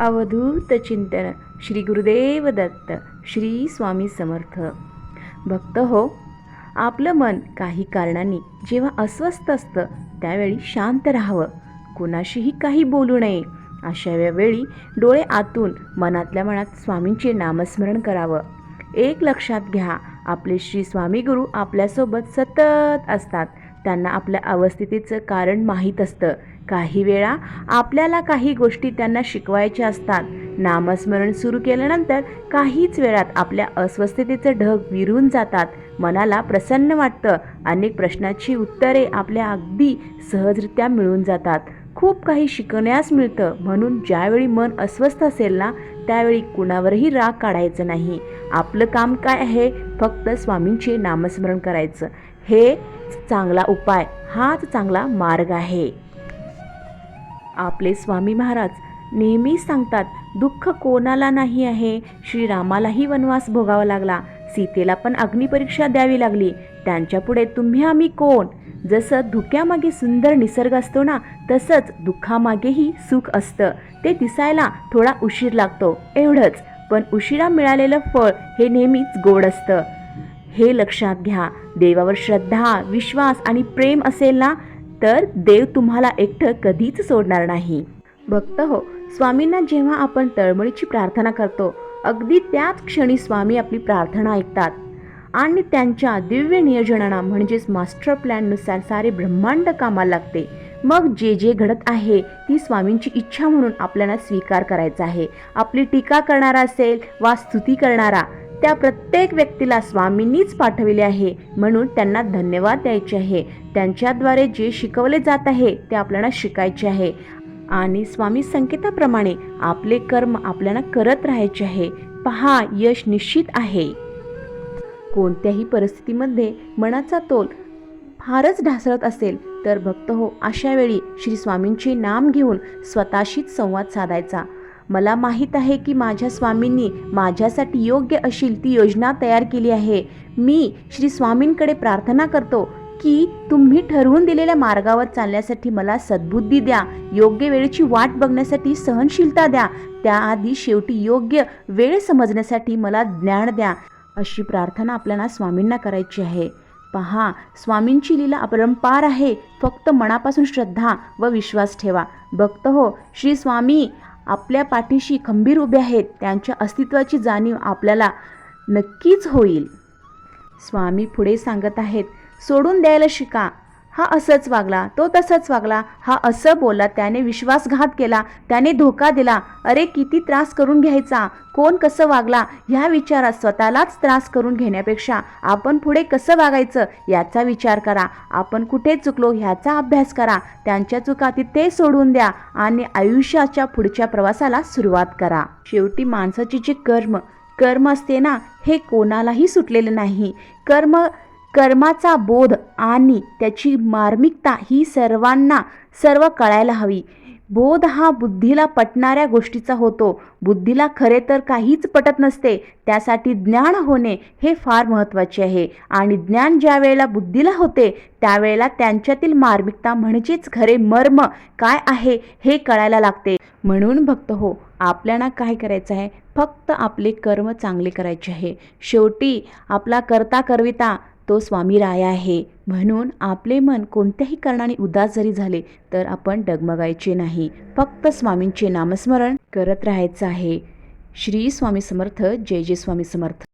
अवधूत चिंतन. श्री गुरुदेव दत्त श्री स्वामी समर्थ. भक्त हो आपलं मन काही कारणांनी जेव्हा अस्वस्थ असतं त्यावेळी शांत राहावं. कुणाशीही काही बोलू नये. अशा वेळी डोळे आतून मनातल्या मनात स्वामींचे नामस्मरण करावं. एक लक्षात घ्या आपले श्री स्वामी गुरु आपल्यासोबत सतत असतात. त्यांना आपल्या अवस्थितीचं कारण माहीत असतं. काही वेळा आपल्याला काही गोष्टी त्यांना शिकवायच्या असतात. नामस्मरण सुरू केल्यानंतर काहीच वेळात आपल्या अस्वस्थतेचं ढग विरून जातात. मनाला प्रसन्न वाटतं. अनेक प्रश्नाची उत्तरे आपल्या अगदी सहजरित्या मिळून जातात. खूप काही शिकण्यास मिळतं. म्हणून ज्यावेळी मन अस्वस्थ असेल ना त्यावेळी कुणावरही राग काढायचं नाही. आपलं काम काय आहे? फक्त स्वामींचे नामस्मरण करायचं. हे चांगला उपाय. हाच चांगला मार्ग आहे. आपले स्वामी महाराज नेहमीच सांगतात दुःख कोणाला नाही आहे? श्रीरामालाही वनवास भोगावा लागला. सीतेला पण अग्निपरीक्षा द्यावी लागली. त्यांच्यापुढे तुम्ही आम्ही कोण? जसं धुक्यामागे सुंदर निसर्ग असतो ना तसंच दुःखामागेही सुख असतं. ते दिसायला थोडा उशीर लागतो. एवढंच. पण उशिरा मिळालेलं फळ हे नेहमीच गोड असतं. हे लक्षात घ्या. देवावर श्रद्धा विश्वास आणि प्रेम असेल ना तर देव तुम्हाला एकटं कधीच सोडणार नाही. भक्त हो स्वामींना जेव्हा आपण तळमळीची प्रार्थना करतो अगदी त्याच क्षणी स्वामी आपली प्रार्थना ऐकतात. आणि त्यांच्या दिव्य नियोजनाना म्हणजेच मास्टर प्लॅननुसार सारे ब्रह्मांड कामाला लागते. मग जे जे घडत आहे ती स्वामींची इच्छा म्हणून आपल्याला स्वीकार करायचा आहे. आपली टीका करणारा असेल वा स्तुती करणारा त्या प्रत्येक व्यक्तीला स्वामींनीच पाठविले आहे. म्हणून त्यांना धन्यवाद द्यायचे आहे. त्यांच्याद्वारे जे शिकवले जात आहे ते आपल्याला शिकायचे आहे. आणि स्वामी संकेताप्रमाणे आपले कर्म आपल्याला करत राहायचे आहे. पहा यश निश्चित आहे. कोणत्याही परिस्थितीमध्ये मनाचा तोल फारच ढासळत असेल तर भक्त हो अशा वेळी श्री स्वामींचे नाम घेऊन स्वतःशीच संवाद साधायचा. मला माहीत आहे की माझ्या स्वामींनी माझ्यासाठी योग्य अशी ती योजना तयार केली आहे. मी श्री स्वामींकडे प्रार्थना करतो की तुम्ही ठरवून दिलेल्या मार्गावर चालण्यासाठी मला सद्बुद्धी द्या योग्य वेळेची वाट बघण्यासाठी सहनशीलता द्या त्याआधी शेवटी योग्य वेळ समजण्यासाठी मला ज्ञान द्या अशी प्रार्थना आपल्याला स्वामींना करायची आहे. पहा स्वामींची लीला अपरंपार आहे. फक्त मनापासून श्रद्धा व विश्वास ठेवा. भक्त हो श्री स्वामी आपल्या पाठीशी खंबीर उभे आहेत. त्यांच्या अस्तित्वाची जाणीव आपल्याला नक्कीच होईल. स्वामी पुढे सांगत आहेत सोडून द्यायला शिका. हा असंच वागला तो तसंच वागला. हा असं बोला त्याने विश्वासघात केला त्याने धोका दिला. अरे किती त्रास करून घ्यायचा? कोण कसं वागला? ह्या विचारात स्वतःलाच त्रास करून घेण्यापेक्षा आपण पुढे कसं वागायचं याचा विचार करा. आपण कुठे चुकलो ह्याचा अभ्यास करा. त्यांच्या चुका तिथे सोडून द्या आणि आयुष्याच्या पुढच्या प्रवासाला सुरुवात करा. शेवटी माणसाचे जे कर्म कर्म असते ना हे कोणालाही सुटलेलं नाही. कर्म कर्माचा बोध आणि त्याची मार्मिकता ही सर्वांना सर्व कळायला हवी. बोध हा बुद्धीला पटणाऱ्या गोष्टीचा होतो. बुद्धीला खरे तर काहीच पटत नसते. त्यासाठी ज्ञान होणे हे फार महत्त्वाचे आहे. आणि ज्ञान ज्या वेळेला बुद्धीला होते त्यावेळेला त्यांच्यातील मार्मिकता म्हणजेच खरे मर्म काय आहे हे कळायला लागते. म्हणून भक्त हो आपल्याला काय करायचं आहे? फक्त आपले कर्म चांगले करायचे आहे. शेवटी आपला करता करविता तो स्वामी राया आहे. म्हणून आपले मन कोणत्याही कारणाने उदास जरी झाले तर आपण डगमगायचे नाही. फक्त स्वामींचे नामस्मरण करत राहायचं आहे. श्री स्वामी समर्थ जय जय स्वामी समर्थ.